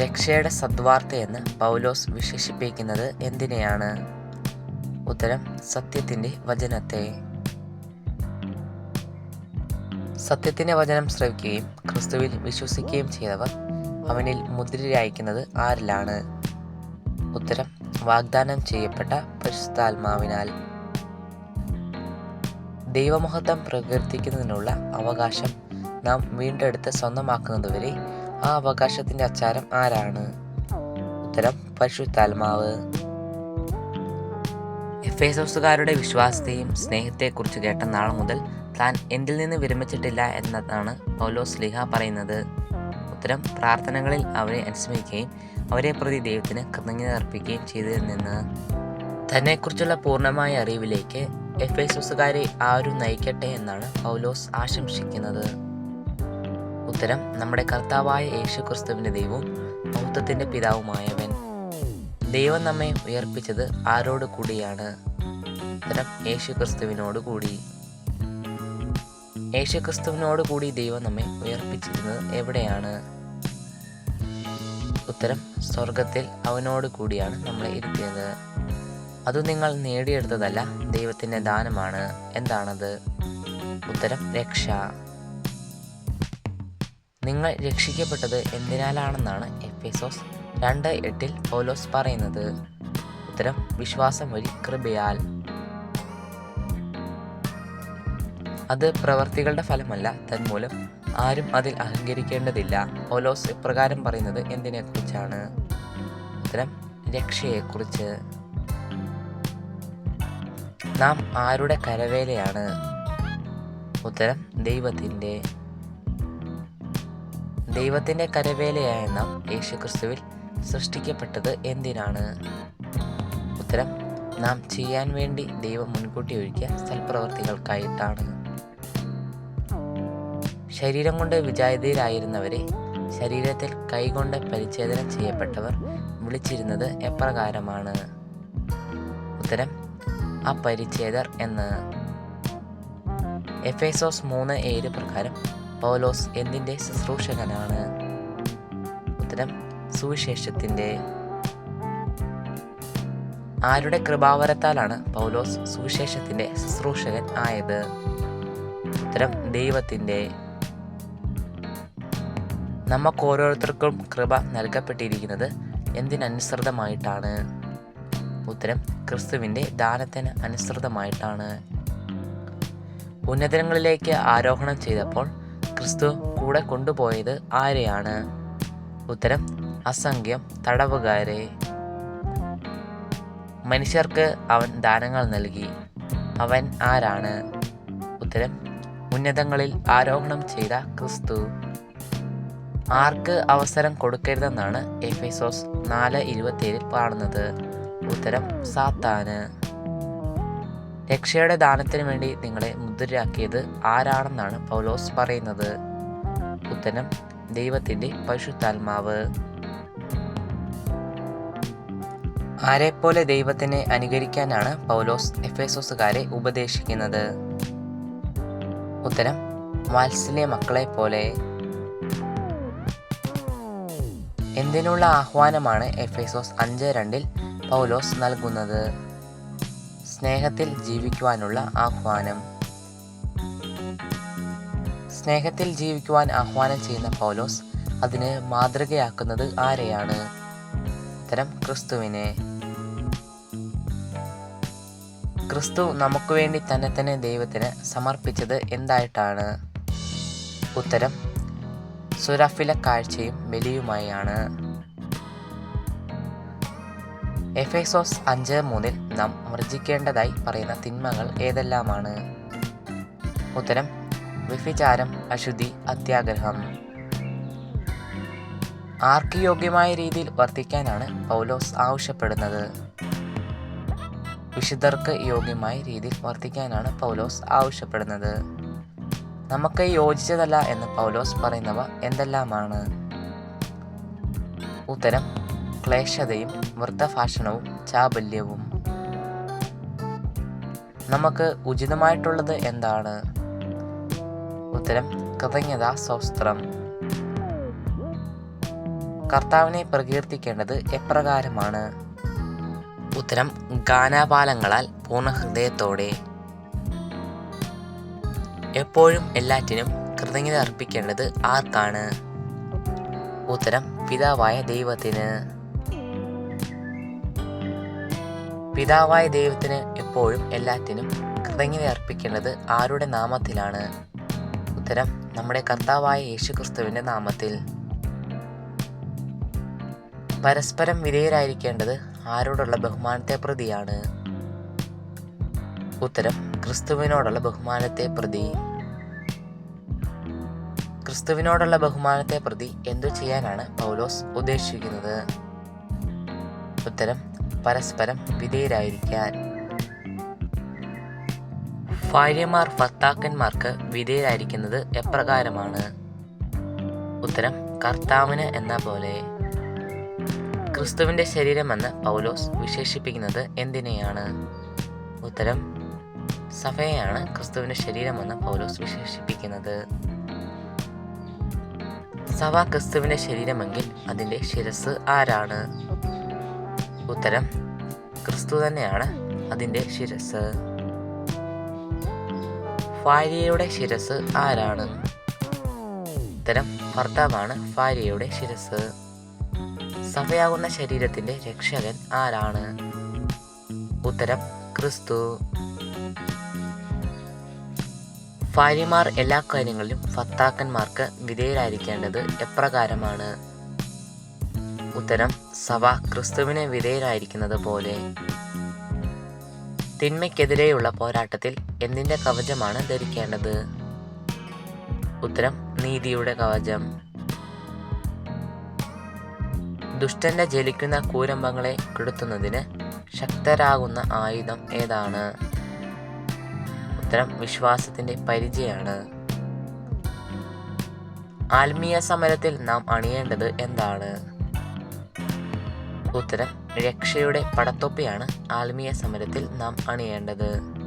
രക്ഷയുടെ സദ്വാർത്തയെന്ന് പൗലോസ് വിശേഷിപ്പിക്കുന്നത് എന്തിനെയാണ്? ഉത്തരം സത്യത്തിന്റെ വചനത്തെ. സത്യത്തിന്റെ വചനം ശ്രവിക്കുകയും ക്രിസ്തുവിൽ വിശ്വസിക്കുകയും ചെയ്തവർ അവനിൽ മുദ്രയയക്കുന്നത് ആരിലാണ്? ഉത്തരം വാഗ്ദാനം ചെയ്യപ്പെട്ട പരിശുദ്ധാത്മാവിനാൽ. ദൈവമഹത്വം പ്രകീർത്തിക്കുന്നതിനുള്ള അവകാശം നാം വീണ്ടെടുത്ത് സ്വന്തമാക്കുന്നതുവരെ ആ അവകാശത്തിന്റെ അച്ചാരം ആരാണ്? ഉത്തരം പരിശുദ്ധാത്മാവ്. എഫേസോസുകാരുടെ വിശ്വാസത്തെയും സ്നേഹത്തെക്കുറിച്ച് കേട്ട നാൾ മുതൽ താൻ എന്തിൽ നിന്ന് വിരമിച്ചിട്ടില്ല എന്നതാണ് പൗലോസ് ലിഹ പറയുന്നത്. ഉത്തരം പ്രാർത്ഥനകളിൽ അവരെ അനുസ്മരിക്കുകയും അവരെ പ്രതി ദൈവത്തിന് കൃതജ്ഞത അർപ്പിക്കുകയും ചെയ്തതിൽ നിന്ന്. തന്നെക്കുറിച്ചുള്ള പൂർണമായ അറിവിലേക്ക് എഫ് എഫേസോസുകാരെ ആരും നയിക്കട്ടെ എന്നാണ് പൗലോസ് ആശംസിക്കുന്നത്. ഉത്തരം നമ്മുടെ കർത്താവായ യേശു ക്രിസ്തുവിന്റെ ദൈവവും മൗത്തത്തിന്റെ പിതാവുമായവൻ. ദൈവം നമ്മെ ഉയർപ്പിച്ചത് ആരോട് കൂടിയാണ്? ഉത്തരം യേശു ക്രിസ്തുവിനോട് കൂടി. യേശു ക്രിസ്തുവിനോട് കൂടി ദൈവം നമ്മെ ഉയർപ്പിച്ചിരുന്നത് എവിടെയാണ്? ഉത്തരം സ്വർഗത്തിൽ അവനോട് കൂടിയാണ് നമ്മളെ ഇരുത്തിയത് അത് നിങ്ങൾ നേടിയെടുത്തതല്ല ദൈവത്തിന്റെ ദാനമാണ്. എന്താണത്? ഉത്തരം രക്ഷ. നിങ്ങൾ രക്ഷിക്കപ്പെട്ടത് എന്തിനാലാണെന്നാണ് എഫേസോസ് രണ്ട് എട്ടിൽ പൗലോസ് പറയുന്നത്. ഉത്തരം വിശ്വാസം വഴി കൃപയാൽ. അത് പ്രവർത്തികളുടെ ഫലമല്ല തന്മൂലം. ആരും അതിൽ അഹങ്കരിക്കേണ്ടതില്ല. പൗലോസ് ഇപ്രകാരം പറയുന്നത് എന്തിനെക്കുറിച്ചാണ്? ഉത്തരം രക്ഷയെക്കുറിച്ച്. നാം ആരുടെ കരവേലയാണ്? ഉത്തരം ദൈവത്തിന്റെ. ദൈവത്തിന്റെ കരവേലയായ നാം യേശുക്രിസ്തുവിൽ സൃഷ്ടിക്കപ്പെട്ടത് എന്തിനാണ്? ഉത്തരം നാം ചെയ്യാൻ വേണ്ടി ദൈവം മുൻകൂട്ടി ഒരുക്കിയ സൽപ്രവർത്തികൾക്കായിട്ടാണ്. ശരീരം കൊണ്ട് വിജാതിയിലായിരുന്നവരെ ശരീരത്തിൽ കൈകൊണ്ട് പരിച്ഛേദനം ചെയ്യപ്പെട്ടവർ വിളിച്ചിരുന്നത് എപ്രകാരമാണ്? ഉത്തരം അപരിച്ഛേദർ എന്ന്. എഫേസോസ് മൂന്ന് ഏഴ് പ്രകാരം പൗലോസ് എന്തിന്റെ ശുശ്രൂഷകനാണ്. ഉത്തരം സുവിശേഷത്തിന്റെ. ആരുടെ കൃപാവരത്താലാണ് പൗലോസ് സുവിശേഷത്തിന്റെ ശുശ്രൂഷകൻ ആയത്? ഉത്തരം ദൈവത്തിന്റെ. നമുക്ക് ഓരോരുത്തർക്കും കൃപ നൽകപ്പെട്ടിരിക്കുന്നത് എന്തിനനുസൃതമായിട്ടാണ്? ഉത്തരം ക്രിസ്തുവിന്റെ ദാനത്തിന് അനുസൃതമായിട്ടാണ്. ഉന്നതങ്ങളിലേക്ക് ആരോഹണം ചെയ്തപ്പോൾ ക്രിസ്തു കൂടെ കൊണ്ടുപോയത് ആരെയാണ്? ഉത്തരം അസംഖ്യം തടവുകാരെ. മനുഷ്യർക്ക് അവൻ ദാനങ്ങൾ നൽകി. അവൻ ആരാണ്? ഉത്തരം ഉന്നതങ്ങളിൽ ആരോഹണം ചെയ്ത ക്രിസ്തു. ആർക്ക് അവസരം കൊടുക്കരുതെന്നാണ് എഫേസോസ് നാല് ഇരുപത്തിയേഴിൽ കാണുന്നത്. ഉത്തരം സാത്താന്. രക്ഷയുടെ ദാനത്തിന് വേണ്ടി നിങ്ങളെ മുദ്രയാക്കിയത് ആരാണെന്നാണ് പൗലോസ് പറയുന്നത്? ഉത്തരം ദൈവത്തിന്റെ പരിശുദ്ധാത്മാവ്. ആരെപ്പോലെ ദൈവത്തിനെ അനുകരിക്കാനാണ് പൗലോസ് എഫേസോസുകാരെ ഉപദേശിക്കുന്നത്? ഉത്തരം വാത്സല്യ മക്കളെ പോലെ എന്തിനുള്ള ആഹ്വാനമാണ് എഫേസോസ് അഞ്ച് രണ്ടിൽ പൗലോസ് നൽകുന്നത്? സ്നേഹത്തിൽ ജീവിക്കുവാനുള്ള ആഹ്വാനം. സ്നേഹത്തിൽ ജീവിക്കുവാൻ ആഹ്വാനം ചെയ്യുന്ന പൗലോസ് അതിന് മാതൃകയാക്കുന്നത് ആരെയാണ്? ഉത്തരം ക്രിസ്തുവിനെ. ക്രിസ്തു നമുക്ക് വേണ്ടി തന്നെ തന്നെ ദൈവത്തിന് സമർപ്പിച്ചത് എന്തായിട്ടാണ്? ഉത്തരം സുരഫില കാഴ്ചയും ബലിയുമായാണ് എഫേസോസ് അഞ്ച് മൂന്നിൽ നാം വർജിക്കേണ്ടതായി പറയുന്ന തിന്മകൾ ഏതെല്ലാമാണ്? ഉത്തരം വ്യഭിചാരം അശുദ്ധി അത്യാഗ്രഹം. ആർക്ക് യോഗ്യമായ രീതിയിൽ വർത്തിക്കാനാണ് പൗലോസ് ആവശ്യപ്പെടുന്നത്? വിശുദ്ധർക്ക് യോഗ്യമായ രീതിയിൽ വർത്തിക്കാനാണ് പൗലോസ് ആവശ്യപ്പെടുന്നത്. നമുക്ക് യോജിച്ചതല്ല എന്ന് പൗലോസ് പറയുന്നവ എന്തെല്ലാമാണ്? ഉത്തരം ക്ലേശതയും വൃദ്ധഭാഷണവും ചാബല്യവും. നമുക്ക് ഉചിതമായിട്ടുള്ളത് എന്താണ്? ഉത്തരം കൃതജ്ഞതാ സ്വസ്ത്രം കർത്താവിനെ പ്രകീർത്തിക്കേണ്ടത് എപ്രകാരമാണ്? ഉത്തരം ഗാനാപാലങ്ങളാൽ പൂർണ ഹൃദയത്തോടെ. എപ്പോഴും എല്ലാറ്റിനും കൃതജ്ഞത അർപ്പിക്കേണ്ടത് ആർക്കാണ്? ഉത്തരം പിതാവായ ദൈവത്തിന്. പിതാവായ ദൈവത്തിന് എപ്പോഴും എല്ലാറ്റിനും കൃതജ്ഞത അർപ്പിക്കേണ്ടത് ആരുടെ നാമത്തിലാണ്? ഉത്തരം നമ്മുടെ കർത്താവായ യേശുക്രിസ്തുവിന്റെ നാമത്തിൽ. പരസ്പരം വിധേയരായിരിക്കേണ്ടത് ആരോടുള്ള ബഹുമാനത്തെ പ്രതിയാണ്. ഉത്തരം ക്രിസ്തുവിനോടുള്ള ബഹുമാനത്തെ പ്രതി. ക്രിസ്തുവിനോടുള്ള ബഹുമാനത്തെ പ്രതി എന്തു ചെയ്യാനാണ് പൗലോസ് ഉദ്ദേശിക്കുന്നത്? ഉത്തരം പരസ്പരം വിധേയരായിരിക്കാൻ. ഭാര്യമാർ ഭർത്താക്കന്മാർക്ക് വിധേയരായിരിക്കുന്നത് എപ്രകാരമാണ്? ഉത്തരം കർത്താവിന് എന്ന പോലെ. ക്രിസ്തുവിന്റെ ശരീരമെന്ന് പൗലോസ് വിശേഷിപ്പിക്കുന്നത് എന്തിനെയാണ്? ഉത്തരം സഭയെയാണ് ക്രിസ്തുവിന്റെ ശരീരമെന്ന് പൗലോസ് വിശേഷിപ്പിക്കുന്നത്. സഭ ക്രിസ്തുവിന്റെ ശരീരമെങ്കിൽ അതിന്റെ ശിരസ് ആരാണ്? ഉത്തരം ക്രിസ്തു തന്നെയാണ് അതിന്റെ ശിരസ് ഭാര്യയുടെ ശിരസ് ആരാണ്? ഉത്തരം ഭർത്താവാണ് ഭാര്യയുടെ ശിരസ് സഭയാകുന്ന ശരീരത്തിന്റെ രക്ഷകൻ ആരാണ്? ഉത്തരം ക്രിസ്തു. ഭാര്യമാർ എല്ലാ കാര്യങ്ങളിലും ഭർത്താക്കന്മാർക്ക് വിധേയരായിരിക്കേണ്ടത് എപ്രകാരമാണ്? ഉത്തരം സഭ ക്രിസ്തുവിനെ വിധേയരായിരിക്കുന്നത് പോലെ തിന്മയ്ക്കെതിരെയുള്ള പോരാട്ടത്തിൽ എന്തിന്റെ കവചമാണ് ധരിക്കേണ്ടത്? ഉത്തരം നീതിയുടെ കവചം. ദുഷ്ടന്റെ ജലിക്കുന്ന കൂരമ്പങ്ങളെ കെടുത്തുന്നതിന് ശക്തരാകുന്ന ആയുധം ഏതാണ്? ഉത്തരം വിശ്വാസത്തിന്റെ പരിചയാണ് ആത്മീയ സമരത്തിൽ നാം അണിയേണ്ടത് എന്താണ്? ഉത്തരം രക്ഷയുടെ പടത്തൊപ്പിയാണ് ആത്മീയ സമരത്തിൽ നാം അണിയേണ്ടത്.